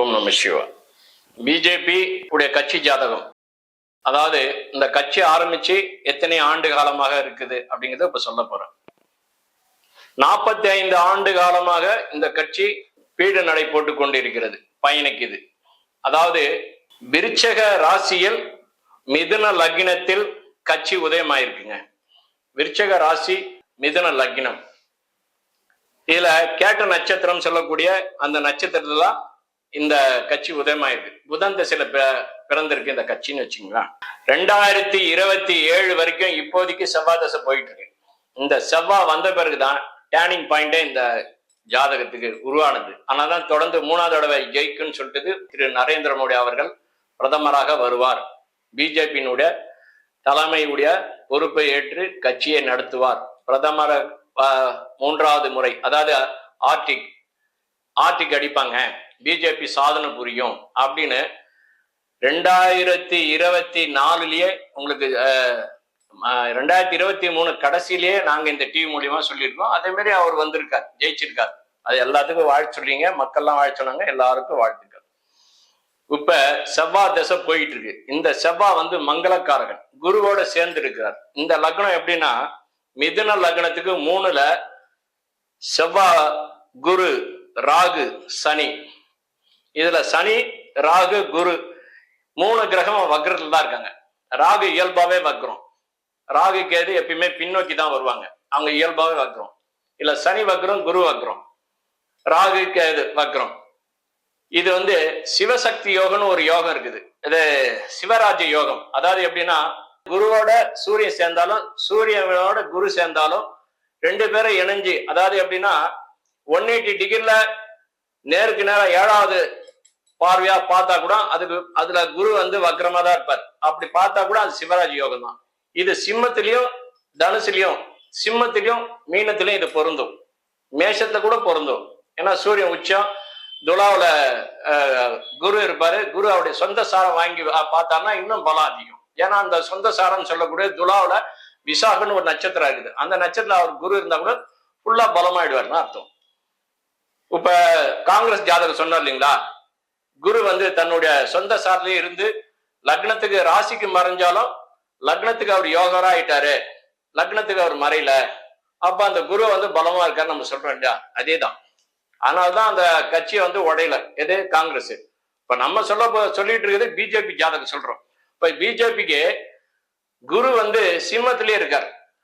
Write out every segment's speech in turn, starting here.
ஓம் நம சிவா. பிஜேபி உடைய கட்சி ஜாதகம். அதாவது இந்த கட்சி ஆரம்பிச்சு எத்தனை ஆண்டு காலமாக இருக்குது அப்படிங்கிறத இப்ப சொல்ல போறேன் நாற்பத்தி ஐந்து ஆண்டு காலமாக இந்த கட்சி பீடு நடை போட்டு கொண்டிருக்கிறது பயணிக்குது. அதாவது விருச்சக ராசியில் மிதுன லக்னத்தில் கட்சி உதயமாயிருக்குங்க. விருச்சக ராசி மிதுன லக்னம். இதுல கேட்ட நட்சத்திரம் சொல்லக்கூடிய அந்த நட்சத்திரத்துல இந்த கட்சி உதயமாயிருக்கு. புதன் திசையில பிறந்திருக்கு இந்த கட்சின்னு வச்சுங்களா ரெண்டாயிரத்தி இருபத்தி ஏழு வரைக்கும் இப்போதைக்கு செவ்வாய் தசை போயிட்டு இருக்கு இந்த செவ்வாய் வந்த பிறகுதான் டேர்னிங் பாயிண்டே இந்த ஜாதகத்துக்கு உருவானது. ஆனாதான் தொடர்ந்து மூணாவது தடவை ஜெயிக்குன்னு சொல்லிட்டு திரு நரேந்திர மோடி அவர்கள் பிரதமராக வருவார். பிஜேபியினுடைய தலைமையுடைய பொறுப்பை ஏற்று கட்சியை நடத்துவார். பிரதமர் மூன்றாவது முறை அதாவது ஆர்டிக் ஆர்டிக் அடிப்பாங்க. பிஜேபி சாதனை புரியும் அப்படின்னு ரெண்டாயிரத்தி இருபத்தி நாலுலயே உங்களுக்கு ரெண்டாயிரத்தி இருபத்தி மூணு கடைசியிலேயே நாங்க இந்த டிவி மூலியமா சொல்லியிருக்கோம். அதே மாதிரி அவர் வந்திருக்கார் ஜெயிச்சிருக்கார். அது எல்லாத்துக்கும் வாழ்த்து சொல்றீங்க மக்கள்லாம் வாழ்த்து சொன்னாங்க எல்லாருக்கும் வாழ்த்துக்கள். இப்ப செவ்வாய் தசை போயிட்டு இருக்கு இந்த செவ்வாய் வந்து மங்களக்காரகன் குருவோட சேர்ந்து இருக்கிறார் இந்த லக்னம் எப்படின்னா மிதுன லக்னத்துக்கு மூணுல செவ்வா குரு ராகு சனி. இதுல சனி ராகு குரு மூணு கிரகம் வக்ரத்துல தான் இருக்காங்க. ராகு இயல்பாவே வக்ரம். ராகு கேது எப்பயுமே பின்னோக்கி தான் வருவாங்க. அவங்க இயல்பாவே வக்ரம். இல்ல சனி வக்ரம் குரு வக்ரம். ராகு கேது வக்ரம். இது வந்து சிவசக்தி யோகம்னு ஒரு யோகம் இருக்குது. இது சிவராஜ யோகம். அதாவது எப்படின்னா குருவோட சூரியன் சேர்ந்தாலும் சூரியனோட குரு சேர்ந்தாலும் ரெண்டு பேரும் இணைஞ்சு அதாவது எப்படின்னா ஒன் எயிட்டி டிகிரில நேருக்கு நேரம் ஏழாவது பார்வையா பார்த்தா கூட அதுக்கு அதுல குரு வந்து வக்ரமா தான் இருப்பார். அப்படி பார்த்தா கூட அது சிவராஜ் யோகம் தான். இது சிம்மத்திலையும் தனுசுலையும் சிம்மத்திலையும் மீனத்திலையும் இது பொருந்தும். மேஷத்துல கூட பொருந்தும். ஏன்னா சூரியன் உச்சம் துலாவுல அஹ், குரு இருப்பாரு. குரு அவருடைய சொந்த சாரம் வாங்கி பார்த்தான்னா இன்னும் பலம் அதிகம். ஏன்னா அந்த சொந்த சாரம் சொல்லக்கூடிய துலாவுல விசாகன்னு ஒரு நட்சத்திரம் இருக்குது. அந்த நட்சத்திரம் அவர் குரு இருந்தா கூட ஃபுல்லா பலமாயிடுவார்னு அர்த்தம். இப்ப காங்கிரஸ் ஜாதகம் சொன்னார் இல்லைங்களா? குரு வந்து தன்னுடைய சொந்த சார்லயே இருந்து லக்னத்துக்கு ராசிக்கு மறைஞ்சாலும் லக்னத்துக்கு அவர் யோகரா ஆயிட்டாரு. லக்னத்துக்கு அவர் மறையல. அப்ப அந்த குரு வந்து பலமா இருக்காரு நம்ம சொல்றோம் இல்லையா? அதேதான். அதனாலதான் அந்த கட்சியை வந்து உடையல. எது? காங்கிரஸ். இப்ப நம்ம சொல்ல சொல்லிட்டு இருக்கிறது பிஜேபி ஜாதகம் சொல்றோம். இப்ப பிஜேபிக்கு குரு வந்து சிம்மத்திலே இருக்கார்.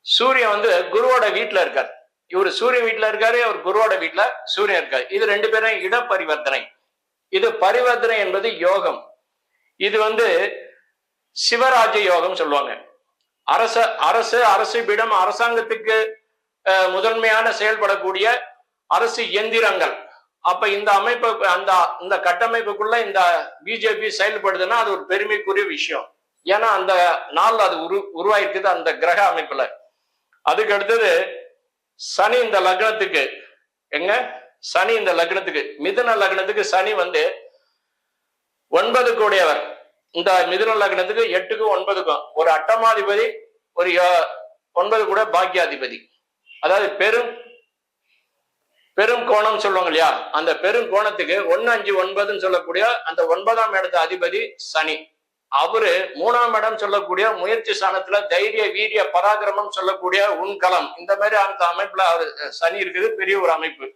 சூரியன் வந்து குருவோட வீட்டுல இருக்கார். இவர் சூரியன் வீட்டுல இருக்காரு அவர் குருவோட வீட்டுல சூரியன் இருக்காரு. இது ரெண்டு பேரும் இடப்பரிவர்த்தனை. இது பரிவர்த்தனை என்பது யோகம். இது வந்து சிவராஜ யோகம் சொல்லுவாங்க. அரச அரசு அரசு பீடம் அரசாங்கத்துக்கு முதன்மையான செயல்படக்கூடிய அரசு எந்திரங்கள். அப்ப இந்த அமைப்பு அந்த இந்த கட்டமைப்புக்குள்ள இந்த பிஜேபி செயல்படுதுன்னா அது ஒரு பெருமைக்குரிய விஷயம். ஏன்னா அந்த நாள் அது உரு உருவாயிருக்குது அந்த கிரக அமைப்புல. அதுக்கு அடுத்தது சனி இந்த லக்னத்துக்கு. எங்க? சனி இந்த லக்னத்துக்கு மிதுன லக்னத்துக்கு சனி வந்து ஒன்பது கூடியவர். இந்த மிதுன லக்னத்துக்கு எட்டுக்கும் ஒன்பதுக்கும் ஒரு அட்டமாதிபதி ஒரு ஒன்பது கூட பாக்கியாதிபதி. அதாவது பெரும் பெரும் கோணம் சொல்லுவாங்க இல்லையா? அந்த பெரும் கோணத்துக்கு ஒன்னு அஞ்சு ஒன்பதுன்னு சொல்லக்கூடிய அந்த ஒன்பதாம் இடத்து அதிபதி சனி. அவரு மூணாம் இடம் சொல்லக்கூடிய முயற்சி ஸ்தானத்துல தைரிய வீரிய பராக்கிரமம் சொல்லக்கூடிய உன்கலம் இந்த மாதிரி அந்த அமைப்புல அவரு சனி இருக்குது பெரிய ஒரு அமைப்பு.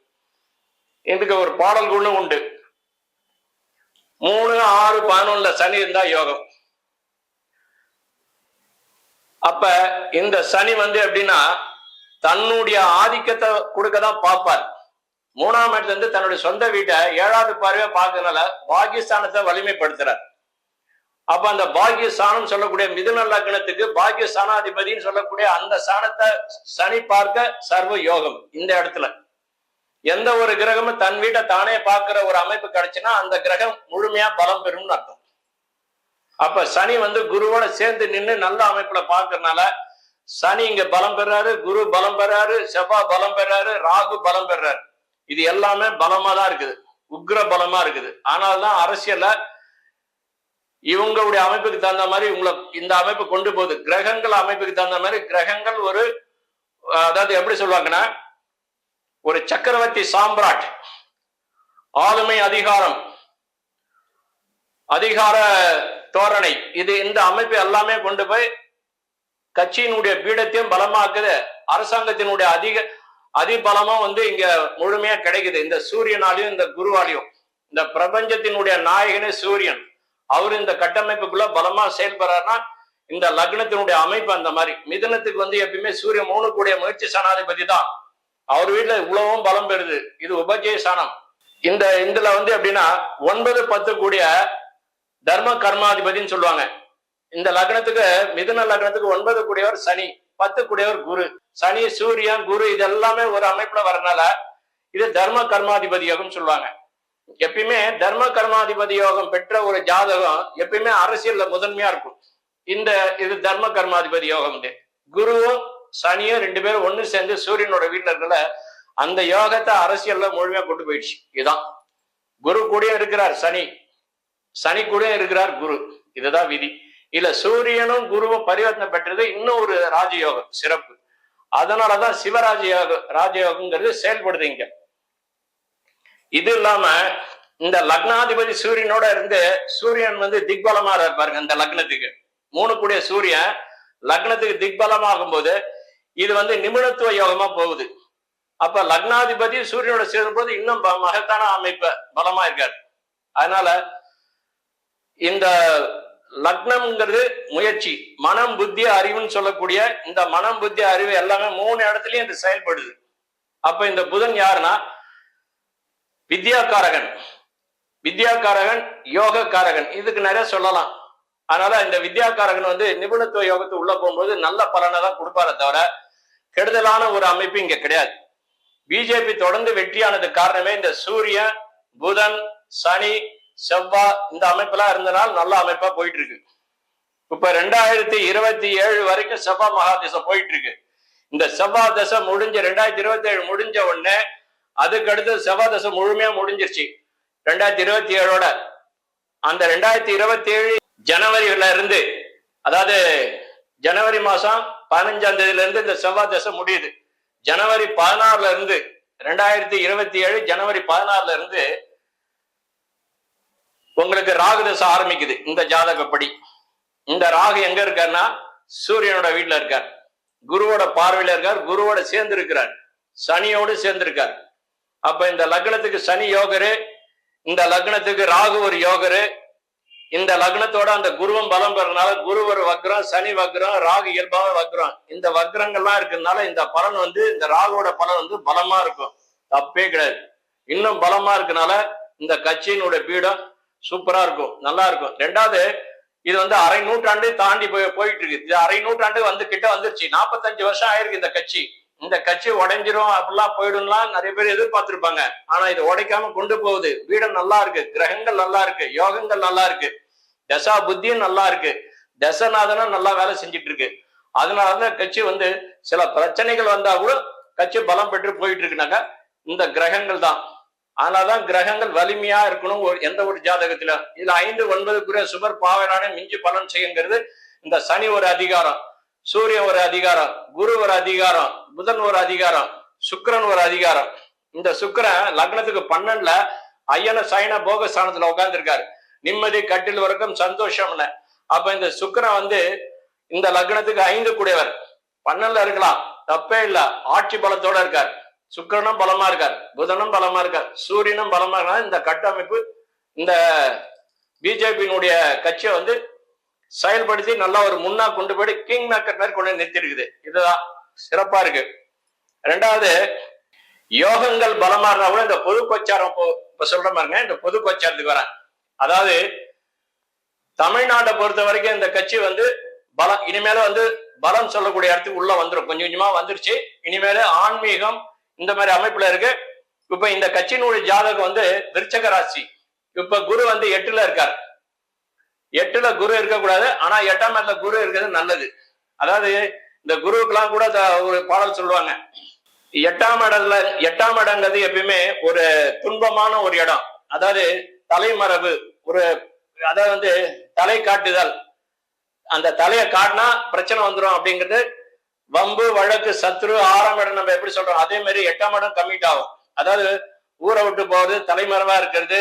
இதுக்கு ஒரு பாடல் குழு உண்டு? மூணு ஆறு பதினொன்னுல சனி இருந்தா யோகம். அப்ப இந்த சனி வந்து எப்படின்னா தன்னுடைய ஆதிக்கத்தை கொடுக்க தான் பார்ப்பார். மூணாம் இடத்துல இருந்து தன்னுடைய சொந்த வீட்டை ஏழாவது பார்வையா பார்க்கறதுனால பாகிஸ்தானத்தை வலிமைப்படுத்துறார். அப்ப அந்த பாகியஸ்தானம் சொல்லக்கூடிய மிதுன லக்னத்துக்கு பாகியஸ்தானாதிபதினு சொல்லக்கூடிய அந்த சாணத்தை சனி பார்க்க சர்வ யோகம் இந்த இடத்துல. எந்த ஒரு கிரகமும் தன் வீட்டை தானே பார்க்கிற ஒரு அமைப்பு கிடைச்சுன்னா அந்த கிரகம் முழுமையா பலம் பெறும்னு அர்த்தம். அப்ப சனி வந்து குருவோட சேர்ந்து நின்று நல்ல அமைப்புல பாக்குறதுனால சனி இங்க பலம் பெறாரு குரு பலம் பெறாரு செவ்வாய் பலம் பெறாரு ராகு பலம் பெறாரு. இது எல்லாமே பலமா தான் இருக்குது. உக்ர பலமா இருக்குது. ஆனால்தான் அரசியல்ல இவங்களுடைய அமைப்புக்கு தகுந்த மாதிரி உங்களை இந்த அமைப்பு கொண்டு போகுது. கிரகங்கள் அமைப்புக்கு தகுந்த மாதிரி கிரகங்கள் ஒரு அதாவது எப்படி சொல்லுவாங்கன்னா ஒரு சக்கரவர்த்தி சாம்ராட். ஆளுமை அதிகாரம். அதிகார தோரணை. இது இந்த அமைப்பு எல்லாமே கொண்டு போய் கட்சியினுடைய பீடத்தையும் பலமாக்குது. அரசாங்கத்தினுடைய அதிக அதிபலமும் வந்து இங்க முழுமையா கிடைக்குது. இந்த சூரியனாலையும் இந்த குருவாலையும். இந்த பிரபஞ்சத்தினுடைய நாயகனே சூரியன். அவர் இந்த கட்டமைப்புக்குள்ள பலமா செயல்படுறாருன்னா இந்த லக்னத்தினுடைய அமைப்பு அந்த மாதிரி. மிதனத்துக்கு வந்து எப்பயுமே சூரியன் மூணு கூடிய முயற்சி சனாதிபதி தான். அவர் வீட்டுல இவ்வளவும் பலம் பெறுது. இது உபஜய சாணம் இந்த இதுல வந்து எப்படின்னா ஒன்பது பத்து கூடிய தர்ம கர்மாதிபதின்னு சொல்லுவாங்க. இந்த லக்னத்துக்கு மிதுன லக்னத்துக்கு ஒன்பது கூடியவர் சனி பத்து கூடியவர் குரு. சனி சூரியன் குரு இது எல்லாமே ஒரு அமைப்புல வரனால இது தர்ம கர்மாதிபதி யோகம் சொல்லுவாங்க. எப்பயுமே தர்ம கர்மாதிபதி யோகம் பெற்ற ஒரு ஜாதகம் எப்பயுமே அரசியல்ல முதன்மையா இருக்கும். இந்த இது தர்ம கர்மாதிபதி யோகம் குருவும் சனியும் ரெண்டு பேரும் ஒண்ணு சேர்ந்து சூரியனோட வீட்டில் இருக்கல அந்த யோகத்தை அரசியல்ல முழுமையா கொண்டு போயிடுச்சு. இதுதான். குரு கூடயும் இருக்கிறார் சனி. சனி கூடயும் இருக்கிறார் குரு. இதுதான் விதி. இல்ல சூரியனும் குருவும் பரிவர்த்தனை பெற்றது இன்னும் ஒரு ராஜயோகம் சிறப்பு. அதனாலதான் சிவராஜ யோகம் ராஜயோகம்ங்கிறது செயல்படுது இங்க. இது இல்லாம இந்த லக்னாதிபதி சூரியனோட இருந்து சூரியன் வந்து திக்பலமா இருப்பாருங்க இந்த லக்னத்துக்கு. மூணு கூடிய சூரியன் லக்னத்துக்கு திக்பலமாகும் போது இது வந்து நிபுணத்துவ யோகமா போகுது. அப்ப லக்னாதிபதி சூரியனோட சேரும் போது இன்னும் ப- மகத்தான அமைப்பு பலமா இருக்காரு. அதனால இந்த லக்னம்ங்கிறது முயற்சி மனம் புத்தி அறிவுன்னு சொல்லக்கூடிய இந்த மனம் புத்தி அறிவு எல்லாமே மூணு இடத்துலயும் இது செயல்படுது. அப்ப இந்த புதன் யாருன்னா வித்யாகாரகன் வித்யாகாரகன் யோகக்காரகன். இதுக்கு நிறைய சொல்லலாம். அதனால இந்த வித்யாக்காரகன் வந்து நிபுணத்துவ யோகத்துக்கு உள்ள போகும்போது நல்ல பலனை தான் கொடுப்பாரே தவிர கெடுதலான ஒரு அமைப்பு இங்க கிடையாது. பிஜேபி தொடர்ந்து வெற்றியானது காரணமே இந்த சூரியன் புதன் சனி செவ்வாய் இந்த அமைப்பெல்லாம் இருந்தனால நல்ல அமைப்பா போயிட்டு இருக்கு இப்ப ரெண்டாயிரத்தி இருபத்தி ஏழு வரைக்கும் செவ்வாய் மகாதிசை போயிட்டு இருக்கு இந்த செவ்வாய் தசை முடிஞ்ச ரெண்டாயிரத்தி இருபத்தி ஏழு முடிஞ்ச உடனே அதுக்கு அடுத்து செவ்வாய் தசை முழுமையா முடிஞ்சிருச்சு. ரெண்டாயிரத்தி இருபத்தி ஏழோட. அந்த ரெண்டாயிரத்தி இருபத்தி ஏழு ஜனவரியில இருந்து அதாவது ஜனவரி மாசம் பதினஞ்சாம் தேதியில இருந்து இந்த செவ்வாய் தசை முடியுது. ஜனவரி பதினாறுல இருந்து ரெண்டாயிரத்தி இருபத்தி ஏழு ஜனவரி பதினாறுல இருந்து உங்களுக்கு ராகு தசை ஆரம்பிக்குது. இந்த ஜாதகப்படி. இந்த ராகு எங்க இருக்காருன்னா சூரியனோட வீட்டுல இருக்கார். குருவோட பார்வையில இருக்கார். குருவோட சேர்ந்து இருக்கிறார் சனியோடு சேர்ந்து இருக்கார் அப்ப இந்த லக்னத்துக்கு சனி யோகரு இந்த லக்னத்துக்கு ராகு ஒரு யோகரு இந்த லக்னத்தோட அந்த குருவம் பலம் பெறனால குரு ஒரு வக்ரம் சனி வக்ரம் ராகு இயல்பாக வக்ரம். இந்த வக்ரங்கள்லாம் இருக்கிறதுனால இந்த பலன் வந்து இந்த ராகுவோட பலன் வந்து பலமா இருக்கும். தப்பே கிடையாது. இன்னும் பலமா இருக்கனால இந்த கட்சியினுடைய பீடம் சூப்பரா இருக்கும் நல்லா இருக்கும். ரெண்டாவது இது வந்து அரை நூற்றாண்டு தாண்டி போய் போயிட்டு இருக்கு. இது அரை நூற்றாண்டு வந்து கிட்ட வந்துருச்சு. நாற்பத்தஞ்சு வருஷம் ஆயிருக்கு இந்த கட்சி. இந்த கட்சி உடைஞ்சிரும் அப்படிலாம் போயிடும்லாம் நிறைய பேர் எதிர்பார்த்திருப்பாங்க. ஆனா இது உடைக்காம கொண்டு போகுது. வீடம் நல்லா இருக்கு கிரகங்கள் நல்லா இருக்கு யோகங்கள் நல்லா இருக்கு தசா புத்தியும் நல்லா இருக்கு தசநாதனும் நல்லா வேலை செஞ்சுட்டு இருக்கு. அதனாலதான் கட்சி வந்து சில பிரச்சனைகள் வந்தா கூட கட்சி பலம் பெற்று போயிட்டு இருக்குனாக்க இந்த கிரகங்கள் தான். அதனாலதான் கிரகங்கள் வலிமையா இருக்கணும் ஒரு எந்த ஒரு ஜாதகத்துல இதுல ஐந்து ஒன்பதுக்குரிய சுபர் பாவனான மிஞ்சி பலன் செய்யுங்கிறது இந்த சனி ஒரு அதிகாரம். சூரியன் ஒரு அதிகாரம் குரு ஒரு அதிகாரம் புதன் ஒரு அதிகாரம் சுக்கரன் ஒரு அதிகாரம். இந்த சுக்கரன் லக்னத்துக்கு பன்னெண்டுல ஐயன சைன போக ஸ்தானத்துல உட்கார்ந்துருக்காரு. நிம்மதி கட்டில் வரைக்கும் சந்தோஷம்னு அப்ப இந்த சுக்கரன் வந்து இந்த லக்னத்துக்கு ஐந்து கூடியவர். பன்னெண்டுல இருக்கலாம் தப்பே இல்ல. ஆட்சி பலத்தோட இருக்கார். சுக்கிரனும் பலமா இருக்கார் புதனும் பலமா இருக்கார் சூரியனும் பலமா இருக்கார். இந்த கட்டமைப்பு இந்த பிஜேபியினுடைய கட்சியை வந்து செயல்படுத்தி நல்லா ஒரு முன்னா கொண்டு போய் கிங் மேக்கர் மாதிரி கொண்டு வந்து நிறுத்திருக்குது. இதுதான் சிறப்பா இருக்கு. ரெண்டாவது யோகங்கள் பலமா இருந்தா கூட இந்த பொது கோச்சாரம் இப்ப சொல்ற மாதிரிங்க இந்த பொது கொச்சாரத்துக்கு வரேன். அதாவது தமிழ்நாட்டை பொறுத்த வரைக்கும் இந்த கட்சி வந்து பலம் இனிமேல வந்து பலம் சொல்லக்கூடிய இடத்துக்கு உள்ள வந்துடும் கொஞ்சம் கொஞ்சமா வந்துருச்சு. இனிமேல ஆன்மீகம் இந்த மாதிரி அமைப்புல இருக்கு. இப்ப இந்த கட்சியினுடைய ஜாதகம் வந்து விருச்சக ராசி. இப்ப குரு வந்து எட்டுல இருக்கார். எட்டுல குரு இருக்கக்கூடாது ஆனா எட்டாம் இடத்துல குரு இருக்கிறது நல்லது. அதாவது இந்த குருவுக்கெல்லாம் கூட ஒரு பாடல் சொல்லுவாங்க. எட்டாம் இடத்துல எட்டாம் இடங்கிறது எப்பயுமே ஒரு துன்பமான ஒரு இடம். அதாவது தலைமரபு ஒரு அதாவது வந்து தலை காட்டுதல். அந்த தலையை காட்டினா பிரச்சனை வந்துடும் அப்படிங்கிறது வம்பு வழக்கு சத்ரு ஆறாம் இடம் நம்ம எப்படி சொல்றோம்? அதே மாதிரி எட்டாம் இடம் கம்மிட் ஆகும். அதாவது ஊரை விட்டு போறது தலைமறைவா இருக்கிறது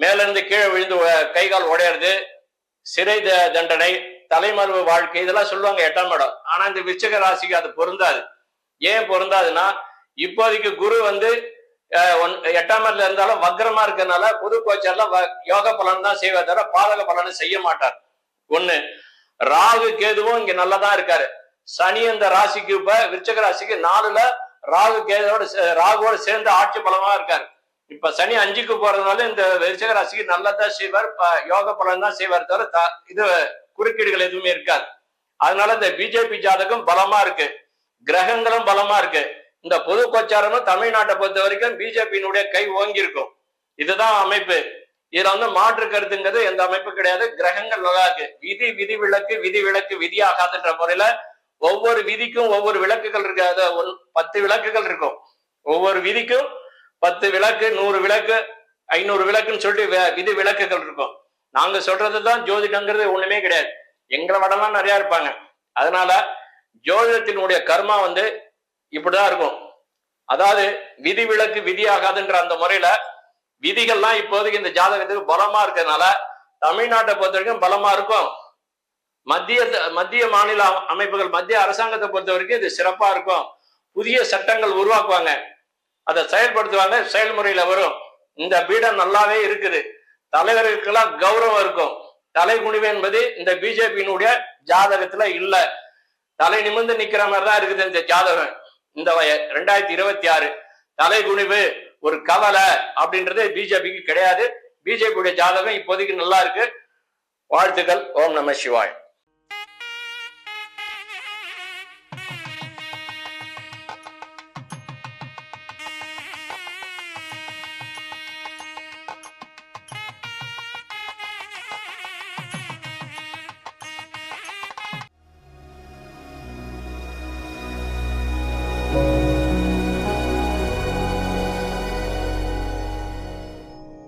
மேல இருந்து கீழே விழுந்து கை கால் உடையிறது சிறை த- தண்டனை தலைமறைவு வாழ்க்கை இதெல்லாம் சொல்லுவாங்க எட்டாம் இடம். ஆனா இந்த விச்சக ராசிக்கு அது பொருந்தாது. ஏன் பொருந்தாதுன்னா இப்போதைக்கு குரு வந்து ஒன்- எட்டாம் இடத்துல இருந்தாலும் வக்ரமா இருக்கிறதுனால புது கோச்சர்ல வ- யோக பலன் தான் செய்வார் தவிர பாதக பலனை செய்ய மாட்டார். ஒண்ணு ராகு கேதுவும் இங்க நல்லதான் இருக்காரு. சனி அந்த ராசிக்கு இப்ப விருச்சக ராசிக்கு நாலுல ராகு கேதோட சே- ராகுவோட சேர்ந்து ஆட்சி பலமா இருக்காரு. இப்ப சனி அஞ்சுக்கு போறதுனால இந்த விருச்சக ராசிக்கு நல்லதான் செய்வார் யோக பலன் தான் செய்வார் தவிர இது குறுக்கீடுகள் எதுவுமே இருக்காது. அதனால இந்த பிஜேபி ஜாதகம் பலமா இருக்கு. கிரகங்களும் பலமா இருக்கு. இந்த பொது கொச்சாரமும் தமிழ்நாட்டை பொறுத்த வரைக்கும் பிஜேபியினுடைய கை ஓங்கி இருக்கும். இதுதான் அமைப்பு. இதுல வந்து மாற்று கருத்துங்கிறது எந்த அமைப்பு கிடையாது. கிரகங்கள் நல்லா இருக்கு. விதி விதி விளக்கு விதி விளக்கு விதி ஆகாதுன்ற முறையில ஒவ்வொரு விதிக்கும் ஒவ்வொரு விளக்குகள் இருக்கு அது ஒன்- பத்து விளக்குகள் இருக்கும். ஒவ்வொரு விதிக்கும் பத்து விளக்கு நூறு விளக்கு ஐநூறு விளக்குன்னு சொல்லிட்டு வே- விதி விளக்குகள் இருக்கும். நாங்க சொல்றதுதான் ஜோதிடங்கிறது ஒண்ணுமே கிடையாது. எங்களை வடலாம் நிறைய இருப்பாங்க. அதனால ஜோதிடத்தினுடைய கர்மா வந்து இப்படிதான் இருக்கும். அதாவது விதி விளக்கு விதியாகாதுன்ற அந்த முறையில விதிகள்லாம் இப்போதைக்கு இந்த ஜாதகத்துக்கு பலமா இருக்கிறதுனால தமிழ்நாட்டை பொறுத்த வரைக்கும் பலமா இருக்கும். மத்திய மத்திய மாநில அமைப்புகள் மத்திய அரசாங்கத்தை பொறுத்த வரைக்கும் இது சிறப்பா இருக்கும். புதிய சட்டங்கள் உருவாக்குவாங்க. அதை செயல்படுத்துவாங்க செயல்முறையில வரும். இந்த பீடம் நல்லாவே இருக்குது. தலைவர்களுக்கெல்லாம் கௌரவம் இருக்கும். தலை குனிவு என்பது இந்த பிஜேபியினுடைய ஜாதகத்துல இல்ல. தலை நிமிர்ந்து நிக்கிற மாதிரி தான் இருக்குது இந்த ஜாதகம். இந்த வய- ரெண்டாயிரத்தி இருபத்தி ஆறு. தலை குனிவு ஒரு கவலை அப்படின்றது பிஜேபிக்கு கிடையாது. பிஜேபியுடைய ஜாதகம் இப்போதைக்கு நல்லா இருக்கு. வாழ்த்துக்கள். ஓம் நம சிவாய்.